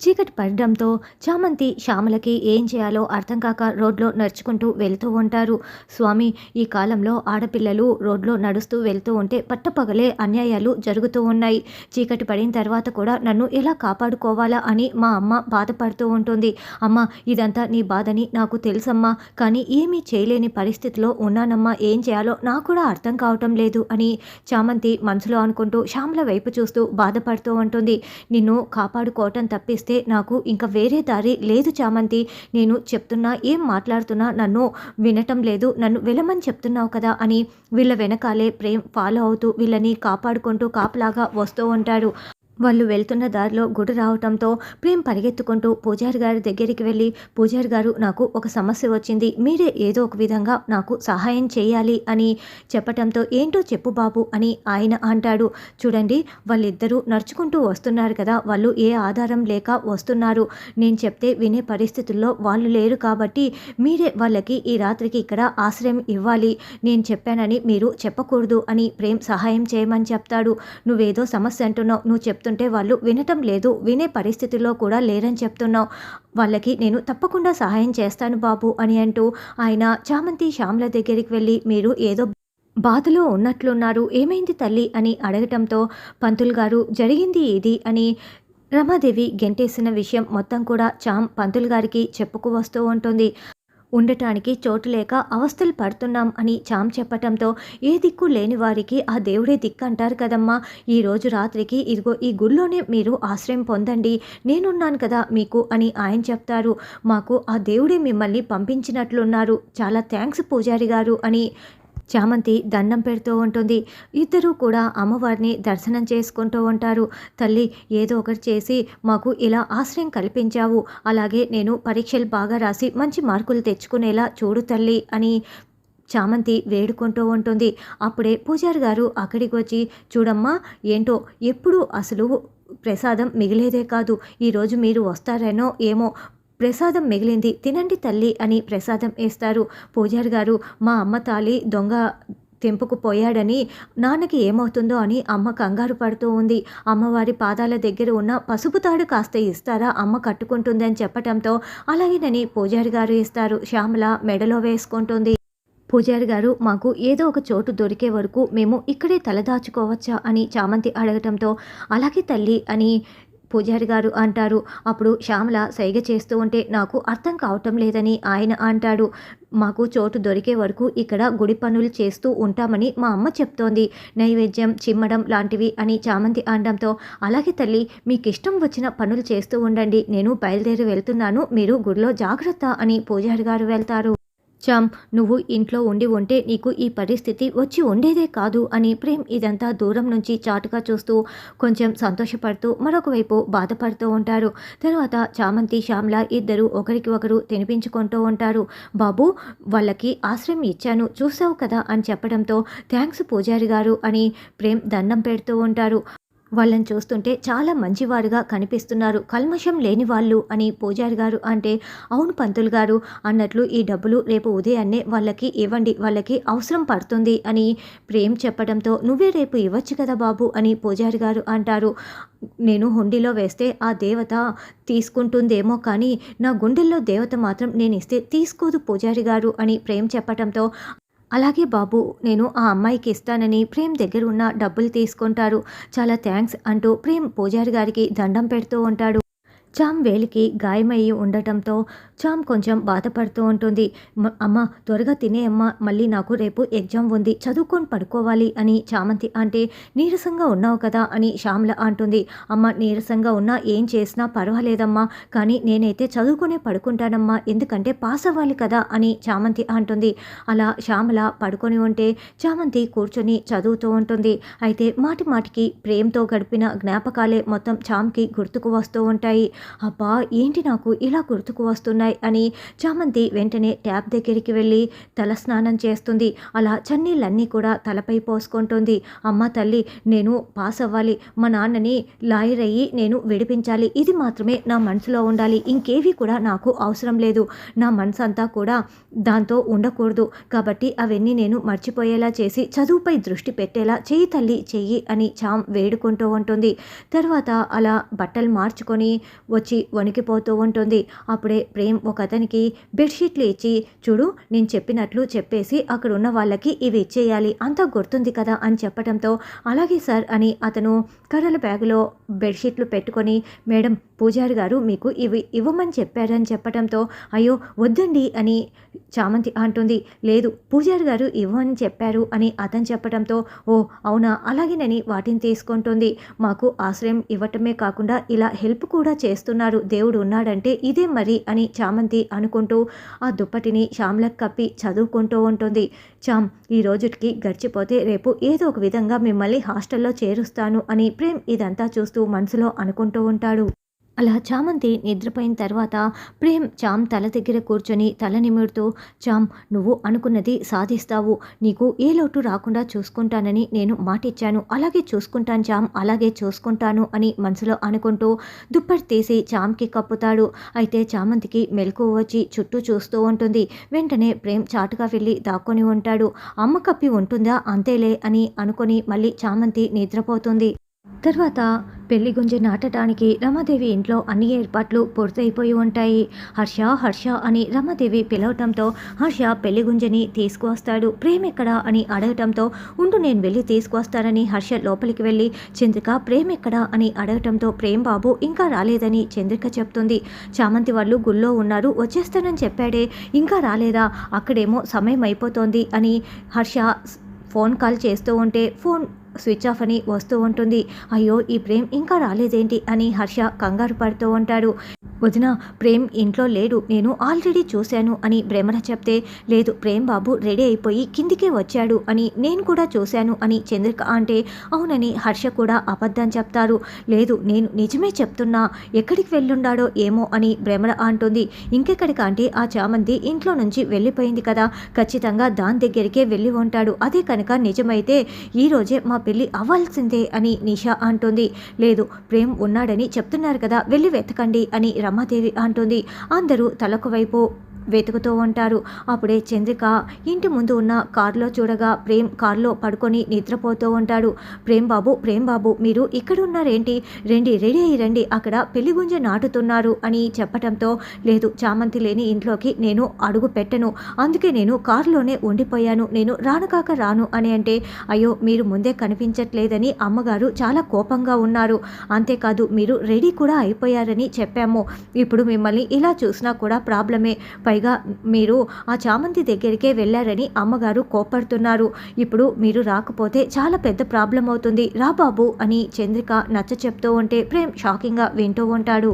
చీకటి పడడంతో చామంతి శ్యామలకి ఏం చేయాలో అర్థం కాక రోడ్లో నడుచుకుంటూ వెళ్తూ ఉంటారు. స్వామి ఈ కాలంలో ఆడపిల్లలు రోడ్లో నడుస్తూ వెళ్తూ ఉంటే పట్టపగలే అన్యాయాలు జరుగుతూ ఉన్నాయి. చీకటి పడిన తర్వాత కూడా నన్ను ఎలా కాపాడుకోవాలా అని మా అమ్మ బాధపడుతూ ఉంటుంది. అమ్మ ఇదంతా నీ బాధని నాకు తెలుసమ్మా కానీ ఏమీ చేయలేని పరిస్థితిలో ఉన్నానమ్మా ఏం చేయాలో నాకు కూడా అర్థం కావటం లేదు అని చామంతి మనసులో అనుకుంటూ శ్యామల వైపు చూస్తూ బాధపడుతూ ఉంటుంది. నిన్ను కాపాడుకోవటం తప్పిస్తూ నాకు ఇంకా వేరే దారి లేదు చామంతి. నేను చెప్తున్నా ఏం మాట్లాడుతున్నా నన్ను వినటం లేదు. నన్ను వెళ్ళమని చెప్తున్నావు కదా అని వీళ్ళ వెనకాలే ప్రేమ్ ఫాలో అవుతూ వీళ్ళని కాపాడుకుంటూ కాపలాగా వస్తూ ఉంటాడు. వాళ్ళు వెళ్తున్న దారిలో గుడి రావటంతో ప్రేమ్ పరిగెత్తుకుంటూ పూజారి గారి దగ్గరికి వెళ్ళి పూజారి గారు నాకు ఒక సమస్య వచ్చింది. మీరే ఏదో ఒక విధంగా నాకు సహాయం చేయాలి అని చెప్పటంతో ఏంటో చెప్పు బాబు అని ఆయన అంటాడు. చూడండి వాళ్ళిద్దరూ నడుచుకుంటూ వస్తున్నారు కదా. వాళ్ళు ఏ ఆధారం లేక వస్తున్నారు. నేను చెప్తే వినే పరిస్థితుల్లో వాళ్ళు లేరు కాబట్టి మీరే వాళ్ళకి ఈ రాత్రికి ఇక్కడ ఆశ్రయం ఇవ్వాలి. నేను చెప్పానని మీరు చెప్పకూడదు అని ప్రేమ్ సహాయం చేయమని చెప్తాడు. నువ్వేదో సమస్య అంటున్నావు. నువ్వు చెప్తుంటే వాళ్ళు వినటం లేదు వినే పరిస్థితిలో కూడా లేరని చెప్తున్నావు. వాళ్ళకి నేను తప్పకుండా సహాయం చేస్తాను బాబు అని అంటూ ఆయన చామంతి శ్యామల దగ్గరికి వెళ్ళి మీరు ఏదో బాధలో ఉన్నట్లున్నారు ఏమైంది తల్లి అని అడగటంతో పంతులు గారు జరిగింది ఇది అని రమాదేవి గెంటేసిన విషయం మొత్తం కూడా చామ్ పంతులు గారికి చెప్పుకు వస్తూ ఉంటుంది. ఉండటానికి చోటు లేక అవస్థలు పడుతున్నాం అని చామ్ చెప్పటంతో ఏ దిక్కు లేని వారికి ఆ దేవుడే దిక్కు అంటారు కదమ్మా. ఈ రోజు రాత్రికి ఇదిగో ఈ గుళ్ళోనే మీరు ఆశ్రయం పొందండి. నేనున్నాను కదా మీకు అని ఆయన చెప్తారు. మాకు ఆ దేవుడే మిమ్మల్ని పంపించినట్లున్నారు. చాలా థ్యాంక్స్ పూజారి గారు అని చామంతి దండం పెడుతూ ఉంటుంది. ఇద్దరూ కూడా అమ్మవారిని దర్శనం చేసుకుంటూ ఉంటారు. తల్లి ఏదో ఒకటి చేసి మాకు ఇలా ఆశ్రయం కల్పించావు. అలాగే నేను పరీక్షలు బాగా రాసి మంచి మార్కులు తెచ్చుకునేలా చూడు తల్లి అని చామంతి వేడుకుంటూ ఉంటుంది. అప్పుడే పూజారి గారు అక్కడికి వచ్చి చూడమ్మా ఏంటో ఎప్పుడు అసలు ప్రసాదం మిగిలేదే కాదు. ఈరోజు మీరు వస్తారేనో ఏమో ప్రసాదం మిగిలింది తినండి తల్లి అని ప్రసాదం వేస్తారు పూజారి గారు మా అమ్మ తాలి దొంగ తెంపుకుపోయాడని నాన్నకి ఏమవుతుందో అని అమ్మ కంగారు పడుతూ ఉంది. అమ్మవారి పాదాల దగ్గర ఉన్న పసుపు తాడు కాస్త ఇస్తారా? అమ్మ కట్టుకుంటుందని చెప్పటంతో అలాగేనని పూజారి గారు ఇస్తారు. శ్యామల మెడలో వేసుకుంటుంది. పూజారి గారు మాకు ఏదో ఒక చోటు దొరికే వరకు మేము ఇక్కడే తలదాచుకోవచ్చా అని చామంతి అడగటంతో అలాగే తల్లి అని పూజారి గారు అంటారు. అప్పుడు శ్యామల సైగ చేస్తూ ఉంటే నాకు అర్థం కావటం లేదని ఆయన అంటాడు. మాకు చోటు దొరికే వరకు ఇక్కడ గుడి పనులు చేస్తూ ఉంటామని మా అమ్మ చెప్తోంది. నైవేద్యం చిమ్మడం లాంటివి అని చామంతి అనడంతో అలాగే తల్లి మీకు ఇష్టం వచ్చిన పనులు చేస్తూ ఉండండి. నేను బయలుదేరి వెళ్తున్నాను. మీరు గుడిలో జాగ్రత్త అని పూజారి గారు వెళ్తారు. చామ్ నువ్వు ఇంట్లో ఉండి ఉంటే నీకు ఈ పరిస్థితి వచ్చి ఉండేదే కాదు అని ప్రేమ్ ఇదంతా దూరం నుంచి చాటుగా చూస్తూ కొంచెం సంతోషపడుతూ మరొక వైపు బాధపడుతూ ఉంటారు. తర్వాత చామంతి శ్యామ్ల ఇద్దరు ఒకరికి ఒకరు తినిపించుకుంటూ ఉంటారు. బాబు వాళ్ళకి ఆశ్రయం ఇచ్చాను చూసావు కదా అని చెప్పడంతో థ్యాంక్స్ పూజారి గారు అని ప్రేమ్ దండం పెడుతూ ఉంటారు. వాళ్ళని చూస్తుంటే చాలా మంచివారుగా కనిపిస్తున్నారు. కల్మషం లేని వాళ్ళు అని పూజారి గారు అంటే అవును పంతులు గారు అన్నట్లు ఈ డబ్బులు రేపు ఉదయాన్నే వాళ్ళకి ఇవ్వండి వాళ్ళకి అవసరం పడుతుంది అని ప్రేమ్ చెప్పడంతో నువ్వే రేపు ఇవ్వచ్చు కదా బాబు అని పూజారి గారు అంటారు. నేను హుండీలో వేస్తే ఆ దేవత తీసుకుంటుందేమో కానీ నా గుండెల్లో దేవత మాత్రం నేను ఇస్తే తీసుకోదు పూజారి గారు అని ప్రేమ్ చెప్పడంతో అలాగే బాబు నేను ఆ అమ్మాయికి ఇస్తానని ప్రేమ్ దగ్గర ఉన్న డబ్బులు తీసుకుంటారు. చాలా థ్యాంక్స్ అంటూ ప్రేమ్ పూజారి గారికి దండం పెడుతూ ఉంటాడు. చామ్ వేలికి గాయమయ్యి ఉండటంతో చామ్ కొంచెం బాధపడుతూ ఉంటుంది. అమ్మ త్వరగా తినే అమ్మ మళ్ళీ నాకు రేపు ఎగ్జామ్ ఉంది. చదువుకొని పడుకోవాలి అని చామంతి అంటే నీరసంగా ఉన్నావు కదా అని శ్యామల అంటుంది. అమ్మ నీరసంగా ఉన్నా ఏం చేసినా పర్వాలేదమ్మా కానీ నేనైతే చదువుకునే పడుకుంటానమ్మా ఎందుకంటే పాస్ అవ్వాలి కదా అని చామంతి అంటుంది. అలా శ్యామల పడుకొని ఉంటే చామంతి కూర్చొని చదువుతూ ఉంటుంది. అయితే మాటి మాటికి ప్రేమతో గడిపిన జ్ఞాపకాలే మొత్తం చామ్కి గుర్తుకు వస్తూ ఉంటాయి. అబ్బా ఏంటి నాకు ఇలా గుర్తుకు వస్తున్నాయి అని చామంతి వెంటనే ట్యాప్ దగ్గరికి వెళ్ళి తల స్నానం చేస్తుంది. అలా చన్నీళ్ళన్నీ కూడా తలపై పోసుకుంటుంది. అమ్మ తల్లి నేను పాస్ అవ్వాలి. మా నాన్నని లాయర్ అయ్యి నేను విడిపించాలి. ఇది మాత్రమే నా మనసులో ఉండాలి. ఇంకేవి కూడా నాకు అవసరం లేదు. నా మనసు అంతా కూడా దాంతో ఉండకూడదు. కాబట్టి అవన్నీ నేను మర్చిపోయేలా చేసి చదువుపై దృష్టి పెట్టేలా చేయి తల్లి చెయ్యి అని చామ్ వేడుకుంటూ ఉంటుంది. తర్వాత అలా బట్టలు మార్చుకొని వచ్చి వణికిపోతూ ఉంటుంది. అప్పుడే ప్రేమ్ ఒక అతనికి బెడ్షీట్లు ఇచ్చి చూడు నేను చెప్పినట్లు చెప్పేసి అక్కడ ఉన్న వాళ్ళకి ఇవి ఇచ్చేయాలి. అంతా గుర్తుంది కదా అని చెప్పడంతో అలాగే సార్ అని అతను కర్రల బ్యాగులో బెడ్షీట్లు పెట్టుకొని మేడం పూజారి గారు మీకు ఇవి ఇవ్వమని చెప్పారని చెప్పడంతో అయ్యో వద్దండి అని చామంతి అంటుంది. లేదు పూజారి గారు ఇవ్వమని చెప్పారు అని అతను చెప్పడంతో ఓ అవునా? అలాగేనని వాటిని తీసుకుంటుంది. మాకు ఆశ్రయం ఇవ్వటమే కాకుండా ఇలా హెల్ప్ కూడా చేస్తున్నారు. దేవుడు ఉన్నాడంటే ఇదే మరి అని చామంతి అనుకుంటూ ఆ దుప్పటిని శ్యామ్లకు కప్పి చదువుకుంటూ ఉంటుంది. చామ్ ఈ రోజుకి గడిచిపోతే రేపు ఏదో ఒక విధంగా మిమ్మల్ని హాస్టల్లో చేరుస్తాను అని ప్రేమ్ ఇదంతా చూస్తూ మనసులో అనుకుంటూ ఉంటాడు. అలా చామంతి నిద్రపోయిన తర్వాత ప్రేమ్ చామ్ తల దగ్గర కూర్చొని తల నిమురుతూ చామ్ నువ్వు అనుకున్నది సాధిస్తావు. నీకు ఏ లోటు రాకుండా చూసుకుంటానని నేను మాటిచ్చాను. అలాగే చూసుకుంటాను చామ్ అలాగే చూసుకుంటాను అని మనసులో అనుకుంటూ దుప్పటి తీసి చామ్కి కప్పుతాడు. అయితే చామంతికి మెలకు వచ్చి చుట్టూ చూస్తూ ఉంటుంది. వెంటనే ప్రేమ్ చాటుగా వెళ్ళి దాక్కొని ఉంటాడు. అమ్మ కప్పి ఉంటుందా? అంతేలే అని అనుకొని మళ్ళీ చామంతి నిద్రపోతుంది. తర్వాత పెళ్ళి గుంజి నాటడానికి రమాదేవి ఇంట్లో అన్ని ఏర్పాట్లు పూర్తయిపోయి ఉంటాయి. హర్ష హర్ష అని రమాదేవి పిలవటంతో హర్ష పెళ్ళి గుంజని తీసుకువస్తాడు. ప్రేమ్ ఎక్కడ అని అడగటంతో ఉండు నేను వెళ్ళి తీసుకువస్తానని హర్ష లోపలికి వెళ్ళి చంద్రిక ప్రేమ్ ఎక్కడ అని అడగటంతో ప్రేమ్ బాబు ఇంకా రాలేదని చంద్రిక చెప్తుంది. చామంతి వాళ్ళు గుళ్ళో ఉన్నారు వచ్చేస్తానని చెప్పాడే ఇంకా రాలేదా? అక్కడేమో సమయం అయిపోతోంది అని హర్ష ఫోన్ కాల్ చేస్తూ ఉంటే ఫోన్ స్విచ్ ఆఫ్ అని వస్తూ ఉంటుంది. అయ్యో ఈ ప్రేమ్ ఇంకా రాలేదేంటి అని హర్ష కంగారు పడుతూ ఉంటాడు. వదిన ప్రేమ్ ఇంట్లో లేడు నేను ఆల్రెడీ చూశాను అని భ్రమణ చెప్తే లేదు ప్రేమ్ బాబు రెడీ అయిపోయి కిందికే వచ్చాడు అని నేను కూడా చూశాను అని చంద్రిక అంటే అవునని హర్ష కూడా అబద్ధం చెప్తారు. లేదు నేను నిజమే చెప్తున్నా ఎక్కడికి వెళ్ళుండాడో ఏమో అని భ్రమణ అంటుంది. ఇంకెక్కడికి అంటే ఆ చామంతి ఇంట్లో నుంచి వెళ్ళిపోయింది కదా ఖచ్చితంగా దాని దగ్గరికే వెళ్ళి ఉంటాడు. అదే కనుక నిజమైతే ఈరోజే మా పెళ్ళి అవ్వాల్సిందే అని నిషా అంటుంది. లేదు ప్రేమ్ ఉన్నాడని చెప్తున్నారు కదా వెళ్ళి వెతకండి అని రమాదేవి అంటుంది. అందరూ తలకు వైపు వెతుకుతూ ఉంటారు. అప్పుడే చంద్రిక ఇంటి ముందు ఉన్న కారులో చూడగా ప్రేమ్ కారులో పడుకొని నిద్రపోతూ ఉంటాడు. ప్రేమ్ బాబు ప్రేమ్ బాబు మీరు ఇక్కడ ఉన్నారేంటి రండి రెడీ అయ్యి రండి. అక్కడ పెళ్ళి గుంజ నాటుతున్నారు అని చెప్పటంతో లేదు చామంతి లేని ఇంట్లోకి నేను అడుగు పెట్టను. అందుకే నేను కారులోనే ఉండిపోయాను. నేను రాను కాక రాను అని అంటే అయ్యో మీరు ముందే కనిపించట్లేదని అమ్మగారు చాలా కోపంగా ఉన్నారు. అంతేకాదు మీరు రెడీ కూడా అయిపోయారని చెప్పాము. ఇప్పుడు మిమ్మల్ని ఇలా చూసినా కూడా ప్రాబ్లమే. పై పైగా మీరు ఆ చామంతి దగ్గరికే వెళ్ళారని అమ్మగారు కోపడుతున్నారు ఇప్పుడు మీరు రాకపోతే చాలా పెద్ద ప్రాబ్లం అవుతుంది. రా బాబు అని చంద్రిక నచ్చ చెప్తూ ఉంటే ప్రేమ్ షాకింగ్గా వింటూ ఉంటాడు.